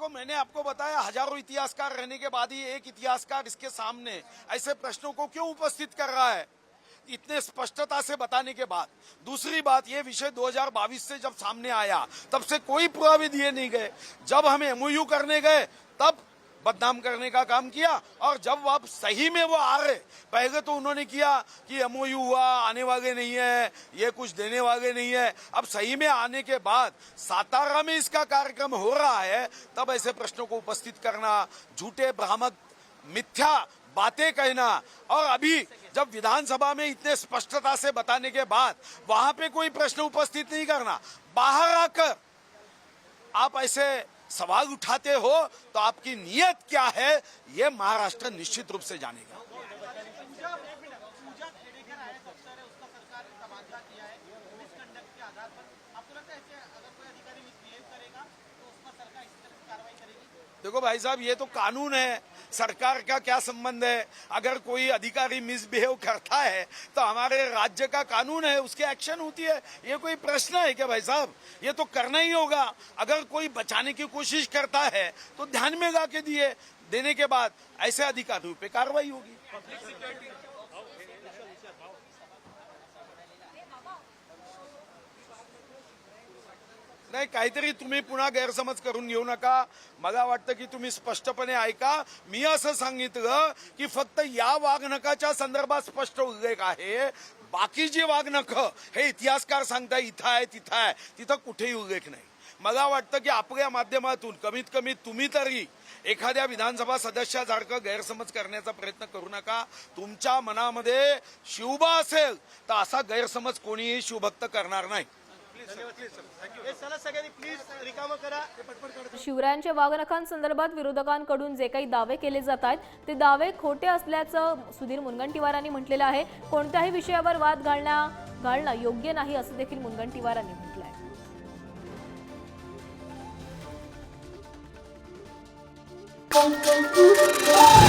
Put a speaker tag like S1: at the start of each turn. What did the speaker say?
S1: देखो, मैंने आपको बताया, हज़ारों इतिहासकार रहने के बाद ही एक इतिहासकार इसके सामने ऐसे प्रश्नों को क्यों उपस्थित कर रहा है? इतने स्पष्टता से बताने के बाद। दूसरी बात, ये विषय 2022 से जब सामने आया, तब से कोई पुरावे दिए नहीं गए। जब हम एमओयू करने गए, तब बदनाम करने का काम किया और जब आप सही में वो आ रहे, पहले तो उन्होंने किया कि एमओयू हुआ, आने वाले नहीं है, ये कुछ देने वाले नहीं है। अब सही में आने के बाद सातारा में इसका कार्यक्रम हो रहा है, तब ऐसे प्रश्नों को उपस्थित करना, झूठे, भ्रामक, मिथ्या बातें कहना और अभी जब विधानसभा में इतने स्पष्टता से बताने के बाद वहाँ पे कोई प्रश्न उपस्थित नहीं करना, बाहर आकर आप ऐसे सवाल उठाते हो तो आपकी नीयत क्या है, ये महाराष्ट्र निश्चित रूप से जानेगा। देखो भाई साहब, ये तो कानून है। सरकार का क्या संबंध है? अगर कोई अधिकारी मिसबिहेव करता है तो हमारे राज्य का कानून है, उसके एक्शन होती है। ये कोई प्रश्न है क्या भाई साहब? ये तो करना ही होगा। अगर कोई बचाने की कोशिश करता है तो ध्यान में ला के दिए। देने के बाद ऐसे अधिकारियों पर कार्रवाई होगी। नाही काहीतरी तुम्ही पुन्हा गैरसमज करून घेऊ नका. मला वाटतं की तुम्ही स्पष्टपणे ऐका. मी असं सांगितलं की फक्त या वाघनकाच्या संदर्भात स्पष्ट उल्लेख आहे. बाकी जे वाघनख हे इतिहासकार सांगताय इथं आहे तिथं आहे तिथं कुठेही उल्लेख नाही. मला वाटतं की आपल्या माध्यमातून कमीत कमी तुम्ही तरी एखाद्या विधानसभा सदस्यासारखं गैरसमज करण्याचा प्रयत्न करू नका. तुमच्या मनामध्ये शिवबा असेल तर असा गैरसमज कोणीही शिवभक्त करणार नाही.
S2: चला सगळ्यांनी प्लीज रिकामं करा.
S3: शिवरायांच्या वाघनखांसंदर्भात विरोधकांकडून जे काही दावे केले जात आहेत ते दावे खोटे असल्याचं सुधीर मुनगंटीवारांनी म्हटलेलं आहे. कोणत्याही विषयावर वाद घालण्या घालणं योग्य नाही असं देखील मुनगंटीवारांनी म्हटलं आहे
S4: Thank you.